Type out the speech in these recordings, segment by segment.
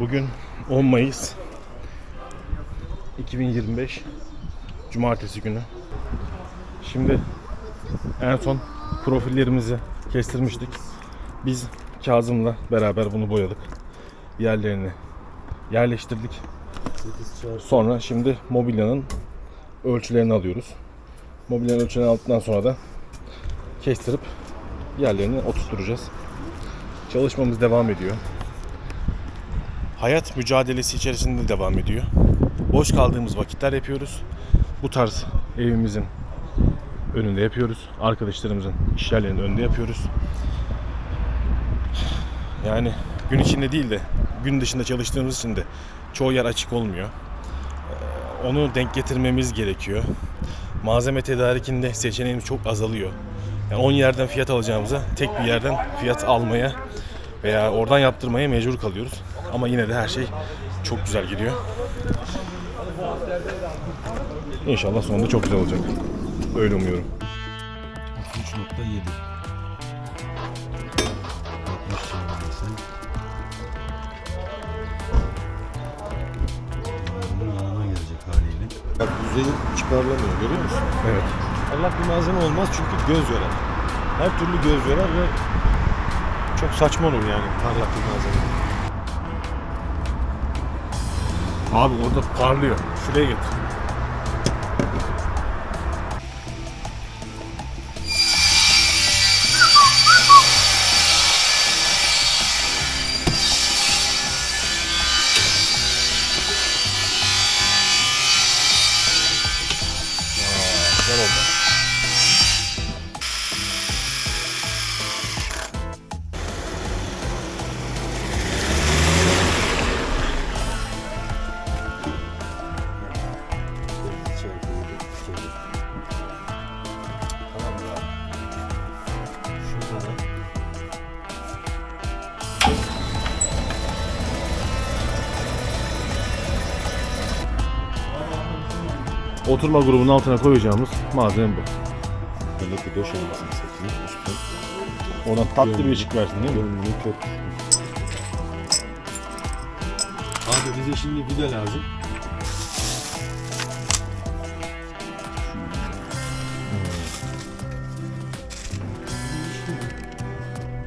Bugün 10 Mayıs 2025 Cumartesi günü. Şimdi en son profillerimizi kestirmiştik. Biz Kazım'la beraber bunu boyadık. Yerlerini yerleştirdik. Sonra şimdi mobilyanın ölçülerini alıyoruz. Mobilyanın ölçülerini aldıktan sonra da kestirip yerlerini oturtturacağız. Çalışmamız devam ediyor. Hayat mücadelesi içerisinde devam ediyor. Boş kaldığımız vakitler yapıyoruz. Bu tarz evimizin önünde yapıyoruz. Arkadaşlarımızın iş önünde yapıyoruz. Yani gün içinde değil de gün dışında çalıştığımız için de çoğu yer açık olmuyor. Ee, Onu denk getirmemiz gerekiyor. Malzeme tedarikinde seçeneğimiz çok azalıyor. Yani 10 yerden fiyat alacağımıza tek bir yerden fiyat almaya veya oradan yaptırmaya mecbur kalıyoruz. Ama yine de her şey çok güzel gidiyor. İnşallah sonunda çok güzel olacak. Öyle umuyorum. 63.7 60 çevirmezsen Bunun yanına gelecek haliyle. Bak yüzeyi çıkarılamıyor görüyor musun? Evet. Allah bir malzeme olmaz çünkü göz yorar. Her türlü göz yorar ve çok saçma olur yani parlak bir malzeme. Abi orada parlıyor. Şuraya git. Oturma grubunun altına koyacağımız malzeme bu. böyle bir döşemesini satayım. Üstten Oradan tatlı bir ışık versin değil mi? görünümü kök. Abi bize şimdi vida lazım.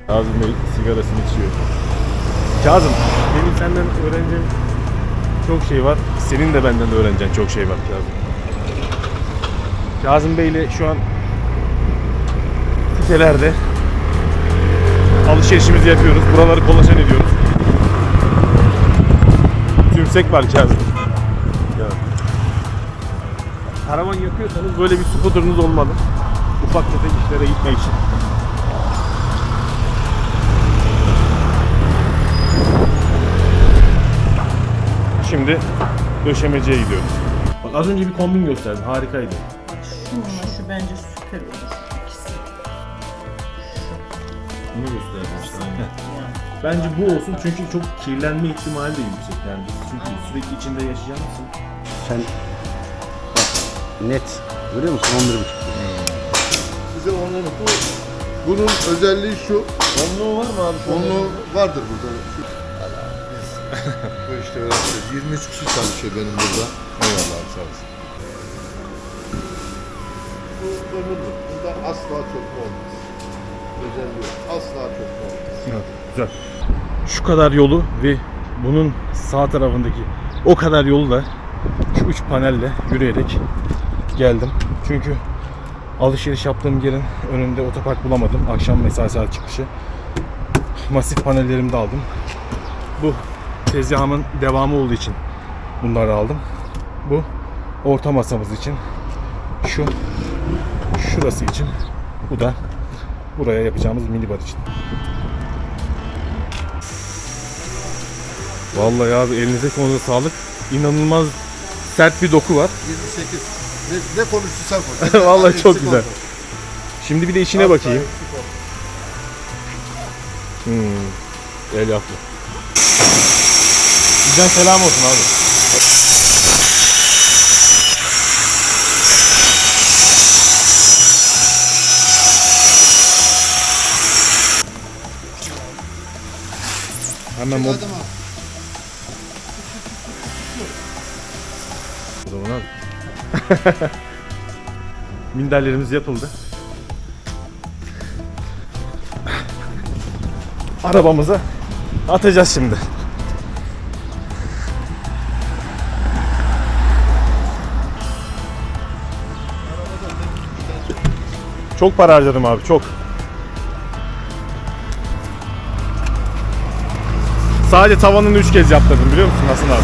Kazım Bey sigarasını içiyor. Kazım, benim senden öğreneceğim çok şey var. Senin de benden öğreneceğin çok şey var Kazım. Kazım Bey ile şu an sitelerde alışverişimizi yapıyoruz. Buraları kolaçan ediyoruz. Tümsek var Kazım. Ya. Karavan yapıyorsanız böyle bir skuterınız olmalı. Ufak tefek işlere gitmek için. Şimdi döşemeciye gidiyoruz. Bak az önce bir kombin gösterdim. Harikaydı. Şununla şu bence süper olur. İkisi. Bunu gösterdim işte. aynen. Yani. Bence bu olsun çünkü çok kirlenme ihtimali de yüksek yani. Çünkü sürekli içinde yaşayan mısın? Sen bak net görüyor musun 11.5 Size onları bu bunun özelliği şu. Onluğu var mı abi? şu Onlu vardır burada. Şu, biz bu işte öğrenciyiz. 23 kişi çalışıyor benim burada. Eyvallah abi sağ olasın. Bu ömürlük. Bunda asla çökme olmaz. Özelliği asla çökme olmaz. Evet, güzel. Şu kadar yolu ve bunun sağ tarafındaki o kadar yolu da şu üç panelle yürüyerek geldim. Çünkü alışveriş yaptığım yerin önünde otopark bulamadım. Akşam mesai saat çıkışı. Masif panellerimi de aldım. Bu tezgahımın devamı olduğu için bunları aldım. Bu orta masamız için. Şu şurası için. Bu da buraya yapacağımız minibar için. Vallahi abi elinize konuda sağlık. İnanılmaz sert bir doku var. 28. Ne, ne konuştuysan konuş. Vallahi çok güzel. olma. Şimdi bir de içine Asla bakayım. Hmm. El yaptı. Bizden selam olsun abi. Hemen mod... Zaman abi. Minderlerimiz yapıldı. Arabamıza atacağız şimdi. Çok para harcadım abi çok. Sadece tavanını 3 kez yaptırdım biliyor musun Hasan abi?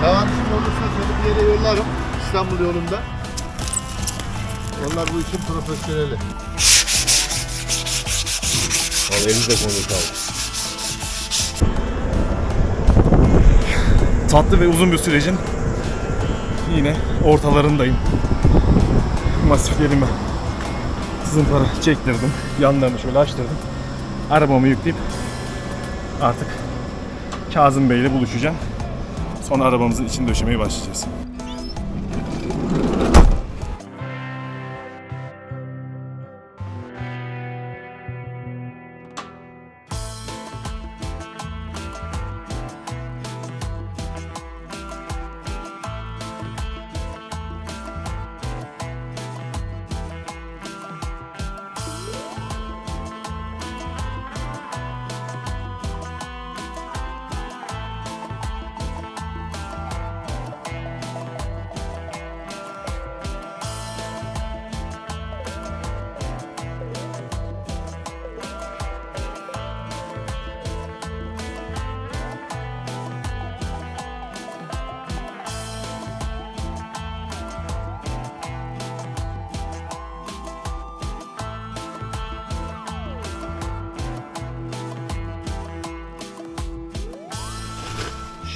Şimdi olursa seni bir yere yollarım. İstanbul yolunda. Onlar bu işin profesyoneli. Vallahi elinizde konuyu kaldı. Tatlı ve uzun bir sürecin yine ortalarındayım. Masiflerime zımpara çektirdim. Yanlarını şöyle açtırdım. Arabamı yükleyip artık Kazım Bey ile buluşacağım. Sonra arabamızın içini döşemeye başlayacağız.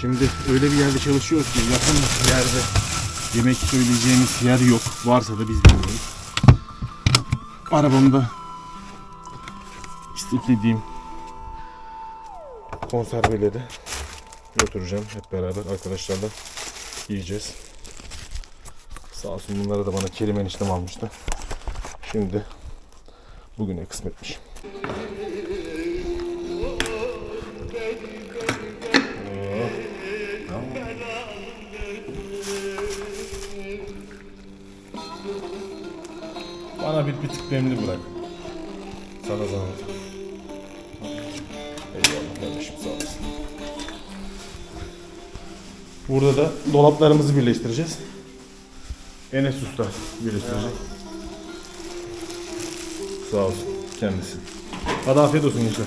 Şimdi öyle bir yerde çalışıyoruz ki yakın yerde yemek söyleyeceğimiz yer yok. Varsa da biz bilmiyoruz. Arabamda isteklediğim konserveleri götüreceğim hep beraber arkadaşlarla yiyeceğiz. Sağ olsun bunları da bana Kerim eniştem almıştı. Şimdi bugüne kısmetmiş. Bana bir, bir tık demli bırak. Sana zahmet. Eyvallah kardeşim sağ olasın. Burada da dolaplarımızı birleştireceğiz. Enes Usta birleştirecek. Sağ olsun kendisi. Hadi afiyet olsun gençler.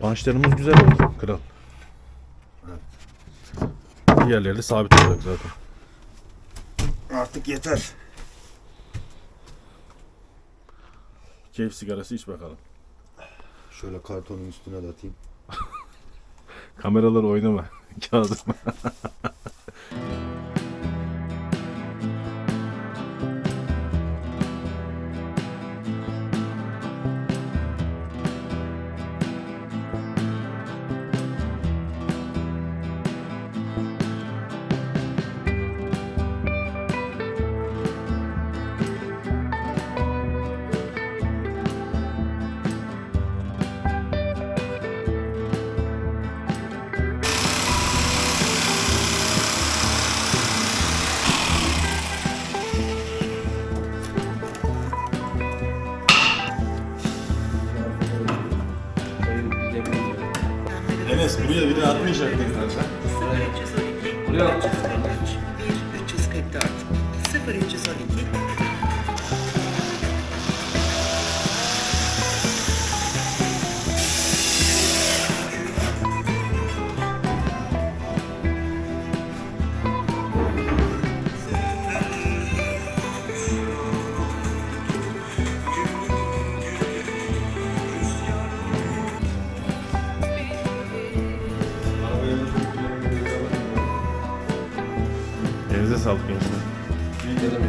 Pançlarımız güzel oldu kral. Diğerleri de sabit olacak zaten. Artık yeter. Keyif sigarası iç bakalım. Şöyle kartonun üstüne de atayım. Kameralar oynama. Kağıdım. Buraya biri atmayacaktın zaten. 0312 Buraya 344 Elinize sağlık gençler. Geldim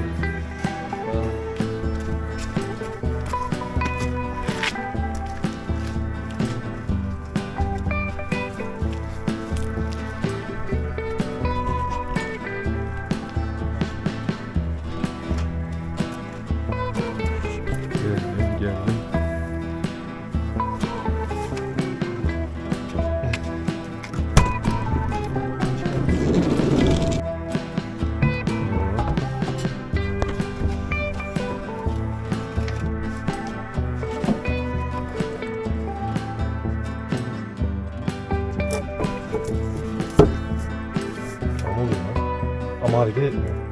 もあるけれども。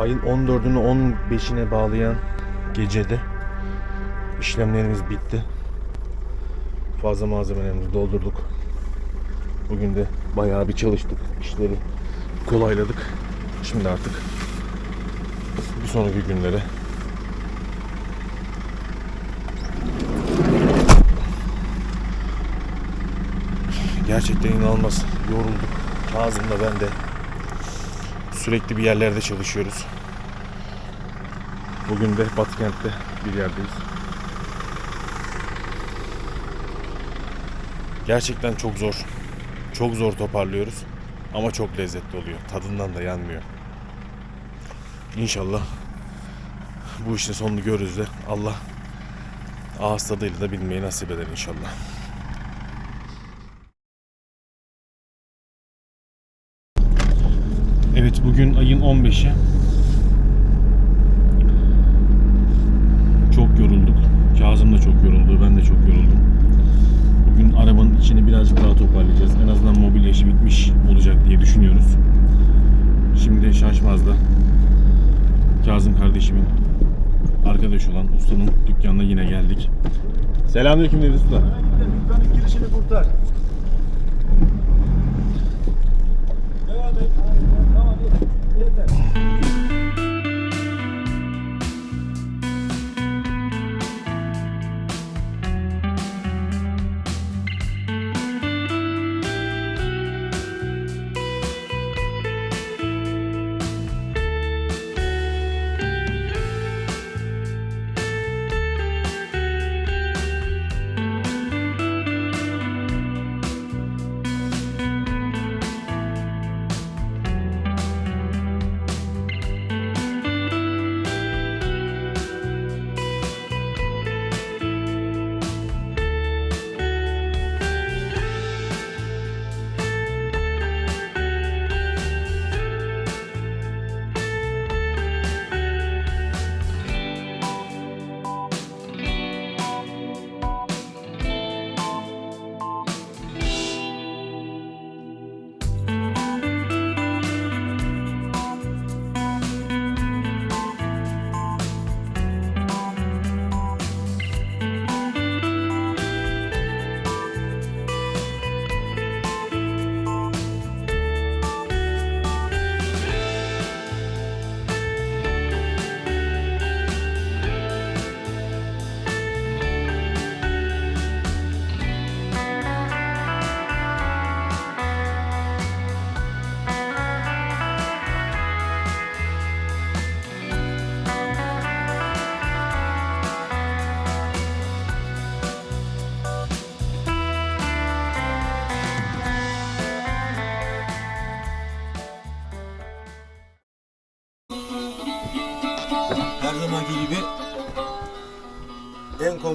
Ayın 14'ünü 15'ine bağlayan gecede işlemlerimiz bitti. Fazla malzemelerimizi doldurduk. Bugün de bayağı bir çalıştık. İşleri kolayladık. Şimdi artık bir sonraki günlere Gerçekten inanılmaz yorulduk. Kazım'la ben de sürekli bir yerlerde çalışıyoruz. Bugün de Batıkent'te bir yerdeyiz. Gerçekten çok zor. Çok zor toparlıyoruz. Ama çok lezzetli oluyor. Tadından da yanmıyor. İnşallah bu işin sonunu görürüz de Allah ağız tadıyla da bilmeyi nasip eder inşallah. Evet bugün ayın 15'i. Çok yorulduk. Kazım da çok yoruldu. Ben de çok yoruldum. Bugün arabanın içini birazcık daha toparlayacağız. En azından mobilya işi bitmiş olacak diye düşünüyoruz. Şimdi Şaşmaz'da Kazım kardeşimin arkadaş olan ustanın dükkanına yine geldik. Selamünaleyküm Deniz Usta. Dükkanın girişini kurtar.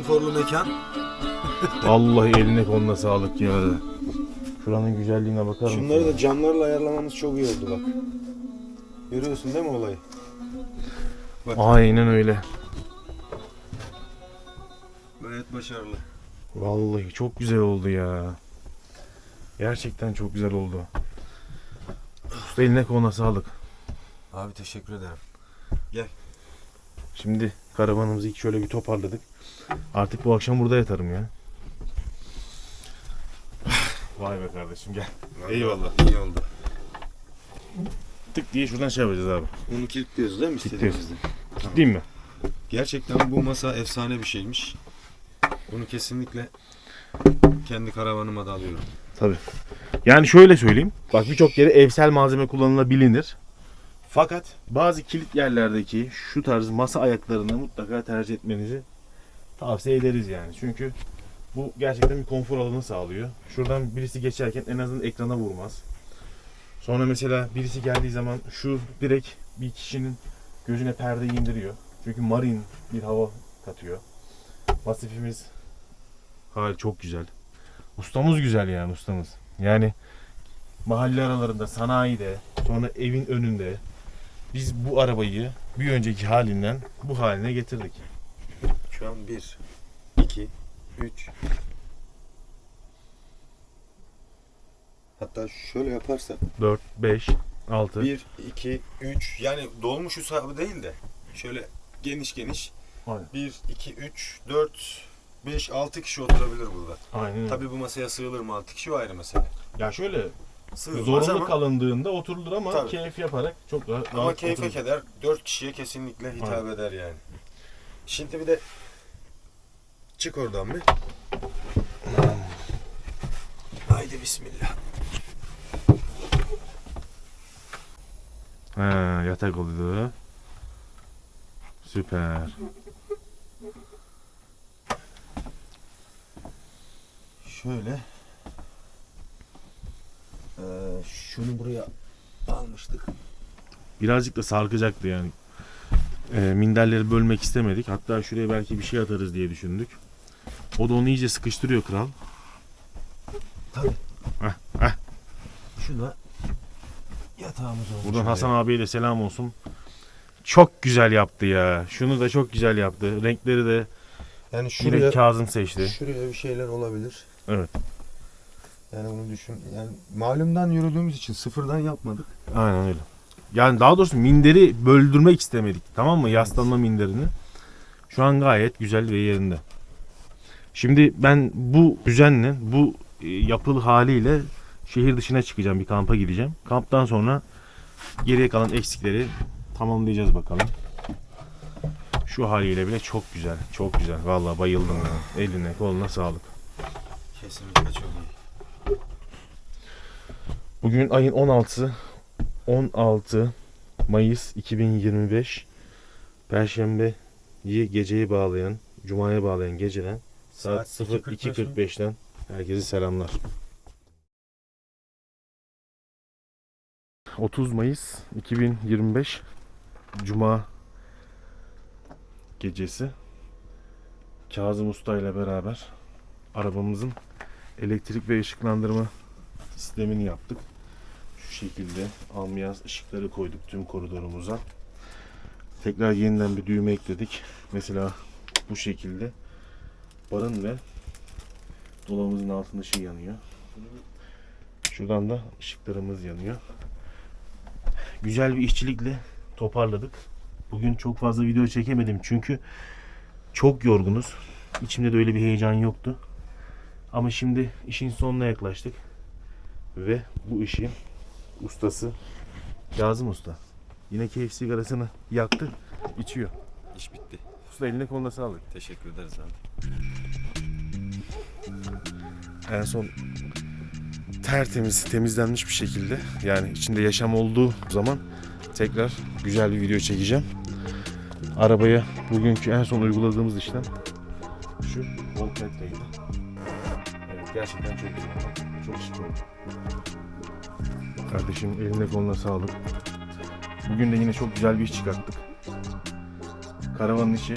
Konforlu mekan. Vallahi eline koluna sağlık ya. Şuranın güzelliğine bakar mısın? Şunları da camlarla ayarlamamız çok iyi oldu bak. Görüyorsun değil mi olayı? Aynen öyle. Gayet başarılı. Vallahi çok güzel oldu ya. Gerçekten çok güzel oldu. Usta eline koluna sağlık. Abi teşekkür ederim. Şimdi karavanımızı ilk şöyle bir toparladık. Artık bu akşam burada yatarım ya. Vay be kardeşim gel. Eyvallah. İyi oldu. Tık diye şuradan şey yapacağız abi. Bunu kilitliyoruz değil mi Kilitliyoruz. istediğimizde? Değil mi? Gerçekten bu masa efsane bir şeymiş. Bunu kesinlikle kendi karavanıma da alıyorum. Tabii. Yani şöyle söyleyeyim. Bak birçok yere evsel malzeme kullanılabilir. Fakat bazı kilit yerlerdeki şu tarz masa ayaklarını mutlaka tercih etmenizi tavsiye ederiz yani. Çünkü Bu gerçekten bir konfor alanı sağlıyor. Şuradan birisi geçerken en azından ekrana vurmaz. Sonra mesela birisi geldiği zaman şu direkt bir kişinin gözüne perdeyi indiriyor. Çünkü marin bir hava katıyor. Pasifimiz Hayır çok güzel. Ustamız güzel yani ustamız. Yani mahalle aralarında, sanayide, sonra evin önünde biz bu arabayı bir önceki halinden bu haline getirdik. Şu an 1, 2, 3. Hatta şöyle yaparsak 4, 5, 6. 1, 2, 3 yani dolmuş hesabı değil de şöyle geniş geniş Aynen. 1, 2, 3, 4, 5, 6 kişi oturabilir burada. Aynen. Tabii bu masaya sığılır mı 6 kişi o ayrı mesele. Ya şöyle Sığılmaz zorunlu ama, kalındığında oturulur ama Tabii. keyif yaparak çok rahat ama rahat keyfe oturulur. keder 4 kişiye kesinlikle hitap Aynen. eder yani. Şimdi bir de çık oradan bir. Haydi bismillah. Ha, yatak oldu. Süper. Şöyle. Ee, şunu buraya almıştık. Birazcık da sarkacaktı yani. Ee, minderleri bölmek istemedik. Hatta şuraya belki bir şey atarız diye düşündük. O da onu iyice sıkıştırıyor kral. Şuna yatağımız olmuş. Buradan Hasan abiye de selam olsun. Çok güzel yaptı ya. Şunu da çok güzel yaptı. Renkleri de Yani yine şuraya, Kazım seçti. şuraya bir şeyler olabilir. Evet. Yani bunu düşün. Yani malumdan yürüdüğümüz için sıfırdan yapmadık. Aynen öyle. Yani daha doğrusu minderi böldürmek istemedik. Tamam mı? Yaslanma minderini. Şu an gayet güzel ve yerinde. Şimdi ben bu düzenle, bu e, yapılı haliyle şehir dışına çıkacağım. Bir kampa gideceğim. Kamptan sonra geriye kalan eksikleri tamamlayacağız bakalım. Şu haliyle bile çok güzel. Çok güzel. Vallahi bayıldım ya. Eline koluna sağlık. Kesinlikle çok iyi. Bugün ayın 16'sı 16 Mayıs 2025 Perşembe geceyi bağlayan Cuma'ya bağlayan geceden saat, Saat 02.45'ten herkese selamlar. 30 Mayıs 2025 Cuma gecesi Kazım Usta ile beraber arabamızın elektrik ve ışıklandırma sistemini yaptık. Şu şekilde ambiyans ışıkları koyduk tüm koridorumuza. Tekrar yeniden bir düğme ekledik. Mesela bu şekilde barın ve dolabımızın altında ışığı yanıyor. Şuradan da ışıklarımız yanıyor. Güzel bir işçilikle toparladık. Bugün çok fazla video çekemedim çünkü çok yorgunuz. İçimde de öyle bir heyecan yoktu. Ama şimdi işin sonuna yaklaştık. Ve bu işin ustası Kazım Usta. Yine keyif sigarasını yaktı, içiyor. İş bitti. Usta eline koluna sağlık. Teşekkür ederiz abi. En son tertemiz, temizlenmiş bir şekilde yani içinde yaşam olduğu zaman tekrar güzel bir video çekeceğim. Arabaya bugünkü en son uyguladığımız işlem şu voltmetreydi. Evet gerçekten çok güzel. Çok şık oldu. Kardeşim eline koluna sağlık. Bugün de yine çok güzel bir iş çıkarttık. Karavanın içi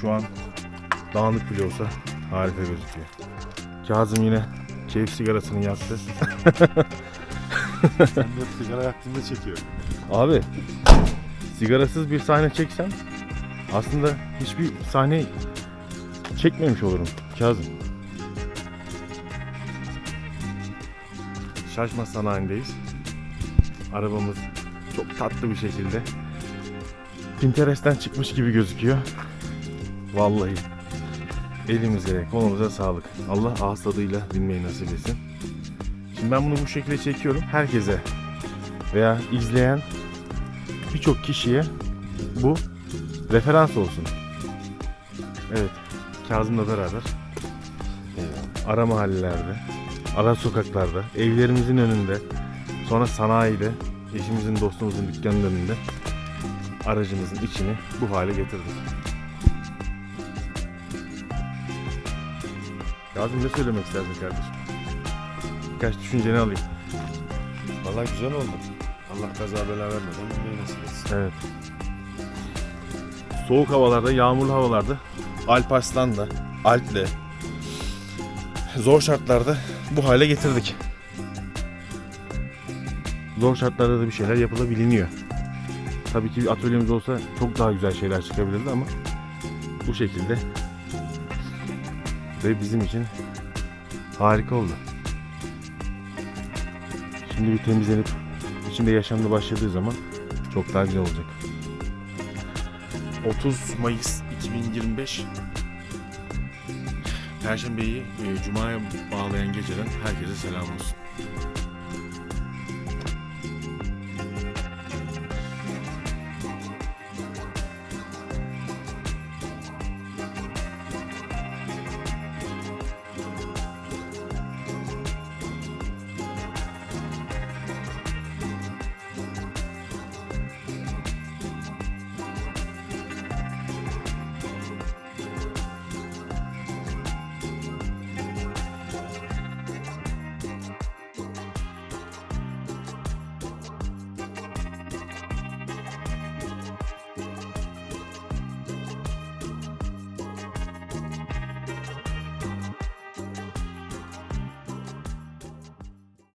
şu an dağınık bile olsa harika gözüküyor. Kazım yine keyif sigarasını yaktı. Sen de sigara yaktığında çekiyor. Abi sigarasız bir sahne çeksem aslında hiçbir sahne çekmemiş olurum Kazım. Şaşma sanayindeyiz. Arabamız çok tatlı bir şekilde Pinterest'ten çıkmış gibi gözüküyor. Vallahi elimize, kolumuza sağlık. Allah ağız tadıyla dinmeyi nasip etsin. Şimdi ben bunu bu şekilde çekiyorum. Herkese veya izleyen birçok kişiye bu referans olsun. Evet, Kazım'la beraber e, ara mahallelerde, ara sokaklarda, evlerimizin önünde, sonra sanayide, eşimizin, dostumuzun dükkanının önünde aracımızın içini bu hale getirdik. Kazım ne söylemek isterdin kardeşim? Birkaç düşünceni alayım. Vallahi güzel oldu. Allah kaza bela vermeden bilmeyi nasip etsin. Evet. Soğuk havalarda, yağmurlu havalarda Alp Arslan'la, Alp'le zor şartlarda bu hale getirdik. Zor şartlarda da bir şeyler yapılabiliniyor. Tabii ki bir atölyemiz olsa çok daha güzel şeyler çıkabilirdi ama bu şekilde ve bizim için harika oldu. Şimdi bir temizlenip içinde yaşamda başladığı zaman çok daha güzel olacak. 30 Mayıs 2025 Perşembeyi e, Cuma'ya bağlayan geceden herkese selam olsun.